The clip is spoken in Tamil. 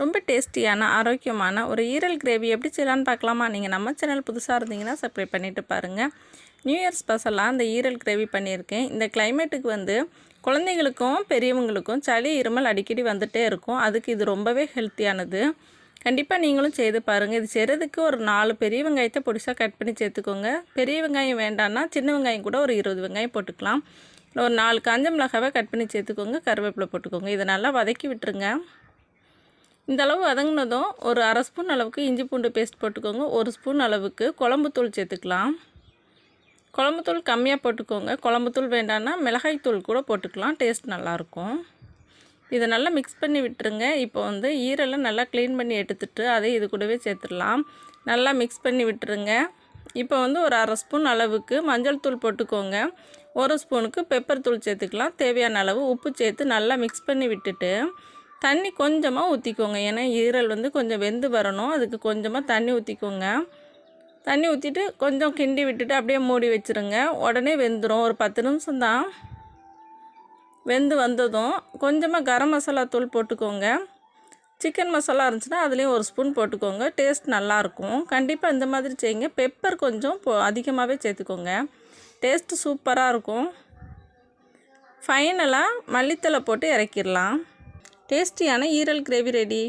ரொம்ப டேஸ்டியான ஆரோக்கியமான ஒரு ஈரல் கிரேவி எப்படி செய்யலான்னு பார்க்கலாமா? நீங்கள் நம்ம சேனல் புதுசாக இருந்தீங்கன்னா சப்ஸ்கிரைப் பண்ணிவிட்டு பாருங்கள் நியூ இயர் ஸ்பெஷலாக அந்த ஈரல் கிரேவி பண்ணியிருக்கேன். இந்த கிளைமேட்டுக்கு வந்து குழந்தைங்களுக்கும் பெரியவங்களுக்கும் சளி இருமல் அடிக்கடி வந்துகிட்டே இருக்கும். அதுக்கு இது ரொம்பவே ஹெல்த்தியானது கண்டிப்பாக நீங்களும் செய்து பாருங்கள் இது செய்கிறதுக்கு ஒரு நாலு பெரிய வெங்காயத்தை பொடிசாக கட் பண்ணி சேர்த்துக்கோங்க. பெரிய வெங்காயம் வேண்டான்னா சின்ன வெங்காயம் கூட ஒரு இருபது வெங்காயம் போட்டுக்கலாம். ஒரு நாலு காஞ்ச மிளகாவை கட் பண்ணி சேர்த்துக்கோங்க. கருவேப்பிலை போட்டுக்கோங்க. இதை நல்லா வதக்கி விட்டுருங்க. இந்த அளவு வதங்கினதும் ஒரு அரை ஸ்பூன் அளவுக்கு இஞ்சி பூண்டு பேஸ்ட் போட்டுக்கோங்க. ஒரு ஸ்பூன் அளவுக்கு குழம்புத்தூள் சேர்த்துக்கலாம். குழம்புத்தூள் கம்மியாக போட்டுக்கோங்க. குழம்புத்தூள் வேண்டான்னா மிளகாய்த்தூள் கூட போட்டுக்கலாம். டேஸ்ட் நல்லாயிருக்கும். இதை நல்லா மிக்ஸ் பண்ணி விட்டுருங்க. இப்போ வந்து ஈரெல்லாம் நல்லா க்ளீன் பண்ணி எடுத்துட்டு அதை இது கூடவே சேர்த்துடலாம். நல்லா மிக்ஸ் பண்ணி விட்டுருங்க. இப்போ வந்து ஒரு அரை ஸ்பூன் அளவுக்கு மஞ்சள் தூள் போட்டுக்கோங்க. ஒரு ஸ்பூனுக்கு பெப்பர் தூள் சேர்த்துக்கலாம். தேவையான அளவு உப்பு சேர்த்து நல்லா மிக்ஸ் பண்ணி விட்டுட்டு தண்ணி கொஞ்சமாக ஊற்றிக்கோங்க ஏன்னா ஈரல் வந்து கொஞ்சம் வெந்து வரணும். அதுக்கு கொஞ்சமாக தண்ணி ஊற்றிக்கோங்க தண்ணி ஊற்றிட்டு கொஞ்சம் கிண்டி விட்டுட்டு அப்படியே மூடி வச்சுருங்க. உடனே வெந்துடும் ஒரு பத்து நிமிஷம் தான் வெந்து வந்ததும் கொஞ்சமாக கரம் மசாலா தூள் போட்டுக்கோங்க. சிக்கன் மசாலா இருந்துச்சுன்னா அதுலேயும் ஒரு ஸ்பூன் போட்டுக்கோங்க. டேஸ்ட் நல்லாயிருக்கும் கண்டிப்பாக இந்த மாதிரி செய்யுங்க. பெப்பர் கொஞ்சம் போ அதிகமாகவே சேர்த்துக்கோங்க. டேஸ்ட்டு சூப்பராக இருக்கும். ஃபைனலாக மல்லித்தலை போட்டு இறக்கிடலாம். டேஸ்டியான ஈரல் கிரேவி ரெடி